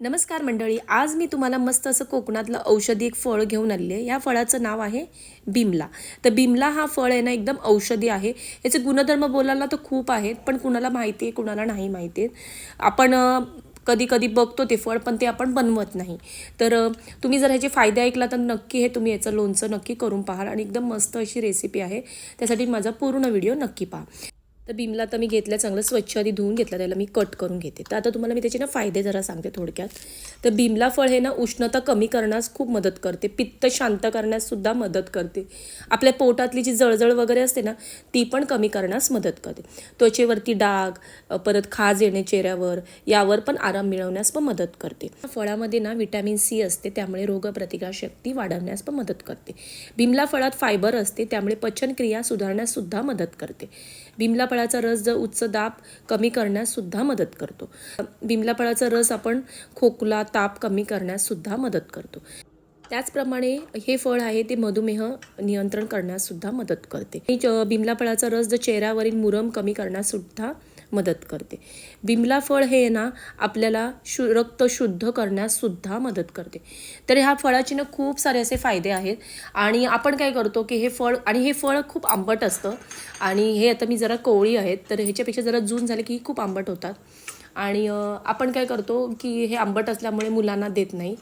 नमस्कार मंडळी आज मी तुम्हाला मस्त असं कोकणातलं औषधी एक फळ घेऊन आलेली आहे. या फळाचं नाव आहे बिमला. तर बिमला हा फळ आहे ना एकदम औषधी आहे. याचे गुणधर्म बोलायला तर खूप आहेत पण कुणाला माहिती आहे कुणाला नाही माहिती आहे आपण कधी कधी बघतो ते फळ पण ते आपण बनवत नाही. तर तुम्ही जर ह्याचे फायदे ऐकला तर नक्की हे तुम्ही याचं लोणचं नक्की करून पाहाल आणि एकदम मस्त अशी रेसिपी आहे. त्यासाठी माझा पूर्ण व्हिडिओ नक्की पहा. तर बिमला तर मी घेतलं चांगलं स्वच्छ आधी धुवून घेतलं त्याला मी कट करून घेते. तर आता तुम्हाला मी त्याचे ना फायदे जरा सांगते थोडक्यात. तर बिमला फळ हे ना उष्णता कमी करण्यास खूप मदत करते. पित्त शांत करण्यास सुद्धा मदत करते. आपल्या पोटातली जी जळजळ वगैरे असते ना ती पण कमी करण्यास मदत करते. त्वचेवरती डाग परत खाज येणे चेहऱ्यावर यावर पण आराम मिळवण्यास पण मदत करते. फळामध्ये ना विटॅमिन सी असते त्यामुळे रोगप्रतिकारशक्ती वाढवण्यास पण मदत करते. बिमला फळात फायबर असते त्यामुळे पचनक्रिया सुधारण्यास सुद्धा मदत करते. बिमला फळाचा रस जर उच्च दाब कमी करण्यास सुद्धा मदत करतो. बिमला फळाचा रस आपण खोकला ताप कमी करण्यास सुद्धा मदत करतो. त्याचप्रमाणे हे फळ आहे ते मधुमेह नियंत्रण करण्यास सुद्धा मदत करते. आणि बिमला फळाचा रस जर चेहऱ्यावरील मुरम कमी करण्यास सुद्धा मदत करते. बिमला फळ हे ना आपल्याला शु रक्त शुद्ध करण्यास सुद्धा मदत करते. तर ह्या फळाचे ना खूप सारे असे फायदे आहेत. आणि आपण काय करतो की हे फळ आणि हे फळ खूप आंबट असतं. आणि हे आता मी जरा कोवळी आहेत तर ह्याच्यापेक्षा जरा जून झाले की खूप आंबट होतात. आणि आपण काय करतो की हे आंबट असल्यामुळे मुलांना देत नाही.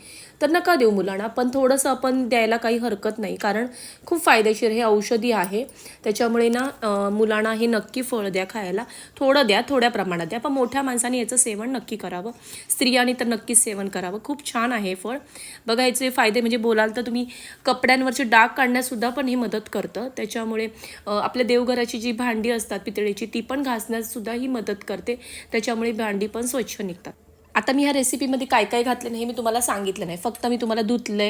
तर नका देऊ मुलांना पण थोडंसं आपण द्यायला काही हरकत नाही. कारण खूप फायदेशीर हे औषधी आहे. त्याच्यामुळे ना मुलांना हे नक्की फळ द्या खायला. थोडं द्या थोड्या प्रमाणात द्या. पण मोठ्या माणसाने याचं सेवन नक्की करावं. स्त्रियांनी तर नक्कीच सेवन करावं. खूप छान आहे फळ. बघा याचे फायदे म्हणजे बोलाल तर तुम्ही कपड्यांवरचे डाग काढण्यासुद्धा पण हे मदत करतं. त्याच्यामुळे आपल्या देवघराची जी भांडी असतात पितळेची ती पण घासण्यासुद्धा ही मदत करते. त्याच्यामुळे भांडी पण स्वच्छ निघतात. आता मी ह्या रेसिपीमध्ये काय काय घातलं नाही हे मी तुम्हाला सांगितलं नाही. फक्त मी तुम्हाला धुतले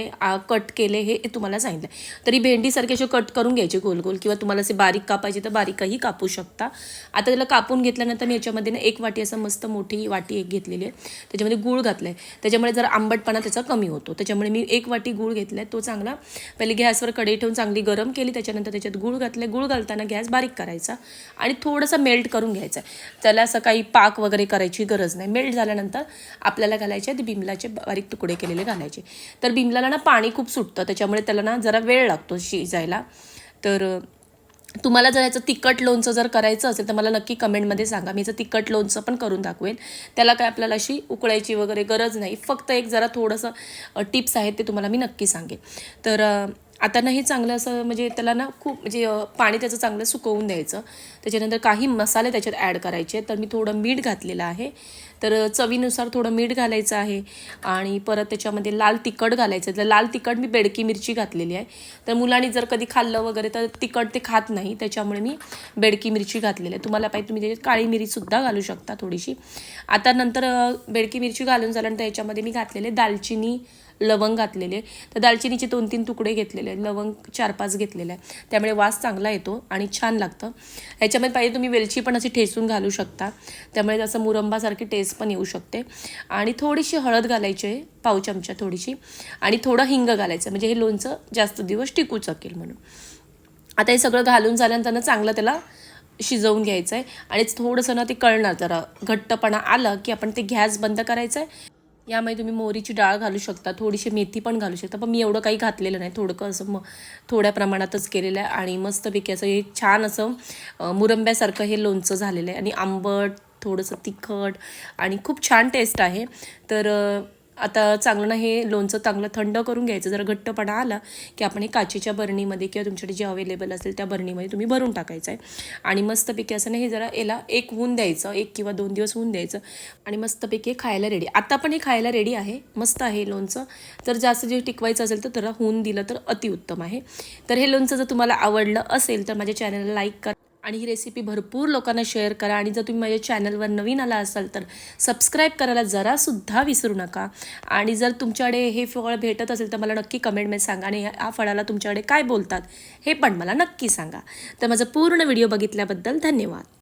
कट केले हे तुम्हाला सांगितलं तरी भेंडीसारखे असे कट करून घ्यायचे गोल गोल किंवा तुम्हाला असे बारीक कापायचे तर बारीकही कापू शकता. आता त्याला कापून घेतल्यानंतर मी याच्यामध्ये ना एक वाटी असं मस्त मोठी वाटी एक घेतलेली आहे. त्याच्यामध्ये गूळ घातलं आहे त्याच्यामुळे जर आंबटपणा त्याचा कमी होतो. त्याच्यामुळे मी एक वाटी गूळ घेतला आहे तो चांगला पहिले गॅसवर कढई ठेवून चांगली गरम केली. त्याच्यानंतर त्याच्यात गूळ घातले गूळ घालताना गॅस बारीक करायचा आणि थोडंसं मेल्ट करून घ्यायचा. त्याला असं काही पाक वगैरे करायची गरज नाही. मेल्ट झाल्यानंतर आपल्याला घालायचे ते बिमलाचे बारीक तुकडे केलेले घालायचे. तर बिमलाला ना पाणी खूप सुटतं त्याच्यामुळे त्याला ना जरा वेळ लागतो शिजायला. तर तुम्हाला जर याचं तिखट लोणचं जर करायचं असेल तर मला नक्की कमेंटमध्ये सांगा. मी याचं तिखट लोणचं पण करून दाखवेल. त्याला काय आपल्याला अशी उकळायची वगैरे गरज नाही. फक्त एक जरा थोडंसं टिप्स आहेत ते तुम्हाला मी नक्की सांगेन. तर आता ना हे चांगलं असं म्हणजे त्याला ना खूप म्हणजे पाणी त्याचं चांगलं सुकवून द्यायचं. त्याच्यानंतर काही मसाले त्याच्यात ॲड करायचे तर मी थोडं मीठ घातलेलं आहे. तर चवीनुसार थोडं मीठ घालायचं आहे आणि परत त्याच्यामध्ये लाल तिखट घालायचं तर लाल तिखट मी बेडकी मिरची घातलेली आहे. तर मुलांनी जर कधी खाल्लं वगैरे तर तिखट ते खात नाही. त्याच्यामुळे मी बेडकी मिरची घातलेली आहे. तुम्हाला पाहिजे तुम्ही त्याच्यात काळी मिरीसुद्धा घालू शकता थोडीशी. आता नंतर बेडकी मिरची घालून झाल्यानंतर याच्यामध्ये मी घातलेले दालचिनी लवंग घातलेले तर दालचिनीचे दोन तीन तुकडे घेतलेले लवंग चार पाच घेतलेले आहे त्यामुळे वास चांगला येतो आणि छान लागतं. ह्याच्यामध्ये पाहिजे तुम्ही वेलची पण अशी ठेसून घालू शकता. त्यामुळे असं मुरंबासारखी टेस्ट पण येऊ शकते. आणि थोडीशी हळद घालायची आहे पाव चमचा थोडीशी. आणि थोडं हिंग घालायचं म्हणजे हे लोणचं जास्त दिवस टिकू शकेल म्हणून. आता हे सगळं घालून झाल्यानंतर ना चांगलं त्याला शिजवून घ्यायचं आहे. आणि थोडंसं ना ते कळणार जरा घट्टपणा आलं की आपण ते गॅस बंद करायचं आहे. यामध्ये तुम्ही मोहरीची डाळ घालू शकता थोडीशी मेथी पण घालू शकता पण मी एवढं काही घातलेलं नाही. थोडं असं म थोड्या प्रमाणातच केलेलं आहे. आणि मस्तपैकी असं हे छान असं मुरंब्यासारखं हे लोणचं झालेलं आहे. आणि आंबट थोडंसं तिखट आणि खूप छान टेस्ट आहे. तर आता चांगलं ना हे लोणचं चांगलं थंड करून घ्यायचं. जर घट्टपणा आला की आपण हे काचेच्या बरणीमध्ये किंवा तुमच्याकडे जे अवेलेबल असेल त्या बरणीमध्ये तुम्ही भरून टाकायचं आहे. आणि मस्तपैकी असं नाही हे जरा याला एक होऊन द्यायचं एक किंवा दोन दिवस होऊन द्यायचं आणि मस्तपैकी हे खायला रेडी आता पण हे खायला रेडी आहे. मस्त आहे लोणचं. तर जास्त जे टिकवायचं असेल तर त्याला होऊन दिलं तर अतिउत्तम आहे. तर हे लोणचं जर तुम्हाला आवडलं असेल तर माझ्या चॅनलला लाईक करा. आणि ही रेसिपी भरपूर लोकांना शेअर करा. आणि जर तुम्ही माझ्या चॅनलवर नवीन आला असाल तर सबस्क्राईब करायला जरासुद्धा विसरू नका. आणि जर तुमच्याकडे हे फळ भेटत असेल तर मला नक्की कमेंटमध्ये सांगा आणि या फळाला तुमच्याकडे काय बोलतात हे पण मला नक्की सांगा. तर माझा पूर्ण व्हिडिओ बघितल्याबद्दल धन्यवाद.